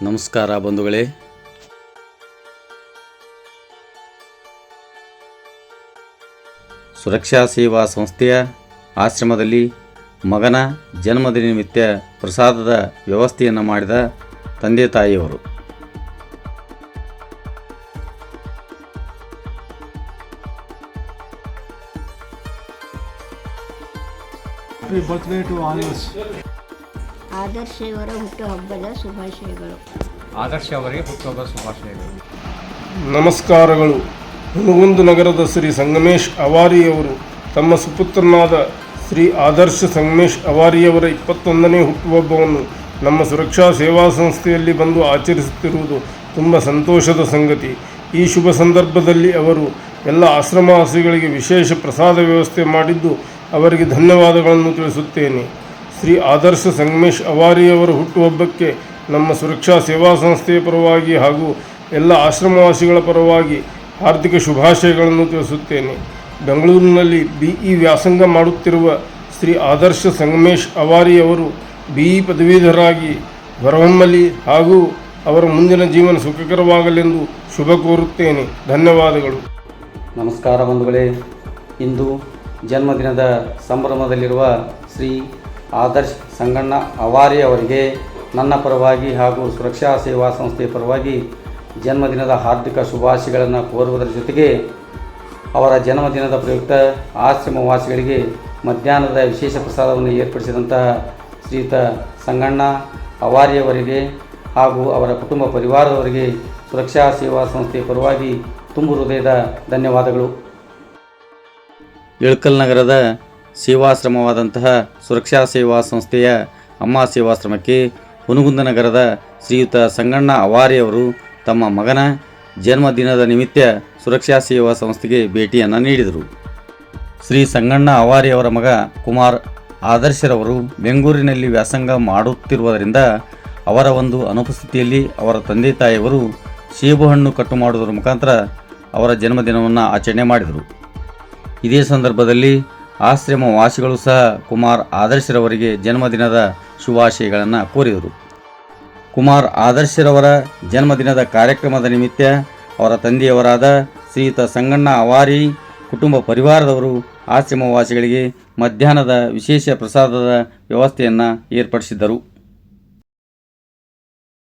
ನಮಸ್ಕಾರ ಬಂಧುಗಳೇ. ಸುರಕ್ಷಾ ಸೇವಾ ಸಂಸ್ಥೆಯ ಆಶ್ರಮದಲ್ಲಿ ಮಗನ ಜನ್ಮದಿನ ನಿಮಿತ್ತ ಪ್ರಸಾದದ ವ್ಯವಸ್ಥೆಯನ್ನು ಮಾಡಿದ ತಂದೆ ತಾಯಿಯವರು. Birthday to all yous Adarsh ಇವರ ಹುಟ್ಟುಹಬ್ಬದ ಶುಭಾಶಯಗಳು. ಆದರ್ಶ ಅವರಿಗೆ ಹುಟ್ಟುಹಬ್ಬ ಶುಭಾಶಯಗಳು. ನಮಸ್ಕಾರಗಳು. ಹುಣಗುಂದು ನಗರದ ಶ್ರೀ ಸಂಗಮೇಶ್ ಅವಾರಿಯವರು ತಮ್ಮ ಸುಪುತ್ರನಾದ ಶ್ರೀ ಆದರ್ಶ ಸಂಗಮೇಶ್ ಅವಾರಿಯವರ ಇಪ್ಪತ್ತೊಂದನೇ ಹುಟ್ಟುಹಬ್ಬವನ್ನು ನಮ್ಮ ಸುರಕ್ಷಾ ಸೇವಾ ಸಂಸ್ಥೆಯಲ್ಲಿ ಬಂದು ಆಚರಿಸುತ್ತಿರುವುದು ತುಂಬ ಸಂತೋಷದ ಸಂಗತಿ. ಈ ಶುಭ ಸಂದರ್ಭದಲ್ಲಿ ಅವರು ಎಲ್ಲ ಆಶ್ರಮವಾಸಿಗಳಿಗೆ ವಿಶೇಷ ಪ್ರಸಾದ ವ್ಯವಸ್ಥೆ ಮಾಡಿದ್ದು ಅವರಿಗೆ ಧನ್ಯವಾದಗಳನ್ನು ತಿಳಿಸುತ್ತೇನೆ. ಶ್ರೀ ಆದರ್ಶ ಸಂಗಮೇಶ್ ಅವಾರಿಯವರ ಹುಟ್ಟುಹಬ್ಬಕ್ಕೆ ನಮ್ಮ ಸುರಕ್ಷಾ ಸೇವಾ ಸಂಸ್ಥೆಯ ಪರವಾಗಿ ಹಾಗೂ ಎಲ್ಲ ಆಶ್ರಮವಾಸಿಗಳ ಪರವಾಗಿ ಹಾರ್ದಿಕ ಶುಭಾಶಯಗಳನ್ನು ತಿಳಿಸುತ್ತೇನೆ. ಬೆಂಗಳೂರಿನಲ್ಲಿ ಬಿ ಇ ವ್ಯಾಸಂಗ ಮಾಡುತ್ತಿರುವ ಶ್ರೀ ಆದರ್ಶ ಸಂಗಮೇಶ್ ಅವಾರಿಯವರು ಬಿ ಇ ಪದವೀಧರಾಗಿ ಹೊರಹೊಮ್ಮಲಿ ಹಾಗೂ ಅವರ ಮುಂದಿನ ಜೀವನ ಸುಖಕರವಾಗಲೆಂದು ಶುಭ ಕೋರುತ್ತೇನೆ. ಧನ್ಯವಾದಗಳು. ನಮಸ್ಕಾರ ಬಂಧುಗಳೇ. ಇಂದು ಜನ್ಮದಿನದ ಸಂಭ್ರಮದಲ್ಲಿರುವ ಶ್ರೀ ಆದರ್ಶ್ ಸಂಗಣ್ಣ ಅವಾರಿ ಅವರಿಗೆ ನನ್ನ ಪರವಾಗಿ ಹಾಗೂ ಸುರಕ್ಷಾ ಸೇವಾ ಸಂಸ್ಥೆಯ ಪರವಾಗಿ ಜನ್ಮದಿನದ ಹಾರ್ದಿಕ ಶುಭಾಶಯಗಳನ್ನು ಕೋರುವುದರ ಜೊತೆಗೆ ಅವರ ಜನ್ಮದಿನದ ಪ್ರಯುಕ್ತ ಆಶ್ರಮವಾಸಿಗಳಿಗೆ ಮಧ್ಯಾಹ್ನದ ವಿಶೇಷ ಪ್ರಸಾದವನ್ನು ಏರ್ಪಡಿಸಿದಂತಹ ಶ್ರೀಯುತ ಸಂಗಣ್ಣ ಅವಾರಿಯವರಿಗೆ ಹಾಗೂ ಅವರ ಕುಟುಂಬ ಪರಿವಾರದವರಿಗೆ ಸುರಕ್ಷಾ ಸೇವಾ ಸಂಸ್ಥೆಯ ಪರವಾಗಿ ತುಂಬು ಹೃದಯದ ಧನ್ಯವಾದಗಳು. ಇಳಕಲ್ ನಗರದ ಸೇವಾಶ್ರಮವಾದಂತಹ ಸುರಕ್ಷಾ ಸೇವಾ ಸಂಸ್ಥೆಯ ಅಮ್ಮ ಸೇವಾಶ್ರಮಕ್ಕೆ ಹುನಗುಂದ ನಗರದ ಶ್ರೀಯುತ ಸಂಗಣ್ಣ ಅವಾರಿಯವರು ತಮ್ಮ ಮಗನ ಜನ್ಮದಿನದ ನಿಮಿತ್ತ ಸುರಕ್ಷಾ ಸೇವಾ ಸಂಸ್ಥೆಗೆ ಭೇಟಿಯನ್ನು ನೀಡಿದರು. ಶ್ರೀ ಸಂಗಣ್ಣ ಅವಾರಿಯವರ ಮಗ ಕುಮಾರ್ ಆದರ್ಶರವರು ಬೆಂಗಳೂರಿನಲ್ಲಿ ವ್ಯಾಸಂಗ ಮಾಡುತ್ತಿರುವುದರಿಂದ ಅವರ ಒಂದು ಅನುಪಸ್ಥಿತಿಯಲ್ಲಿ ಅವರ ತಂದೆ ತಾಯಿಯವರು ಸೇಬುಹಣ್ಣು ಕಟ್ಟು ಮಾಡುವುದರ ಮುಖಾಂತರ ಅವರ ಜನ್ಮದಿನವನ್ನು ಆಚರಣೆ ಮಾಡಿದರು. ಇದೇ ಸಂದರ್ಭದಲ್ಲಿ ಆಶ್ರಮ ವಾಸಿಗಳು ಸಹ ಕುಮಾರ್ ಆದರ್ಶರವರಿಗೆ ಜನ್ಮದಿನದ ಶುಭಾಶಯಗಳನ್ನು ಕೋರಿದರು. ಕುಮಾರ್ ಆದರ್ಶರವರ ಜನ್ಮದಿನದ ಕಾರ್ಯಕ್ರಮದ ನಿಮಿತ್ತ ಅವರ ತಂದೆಯವರಾದ ಶ್ರೀಯುತ ಸಂಗಣ್ಣ ಅವಾರಿ, ಕುಟುಂಬ ಪರಿವಾರದವರು ಆಶ್ರಮವಾಸಿಗಳಿಗೆ ಮಧ್ಯಾಹ್ನದ ವಿಶೇಷ ಪ್ರಸಾದದ ವ್ಯವಸ್ಥೆಯನ್ನು ಏರ್ಪಡಿಸಿದ್ದರು.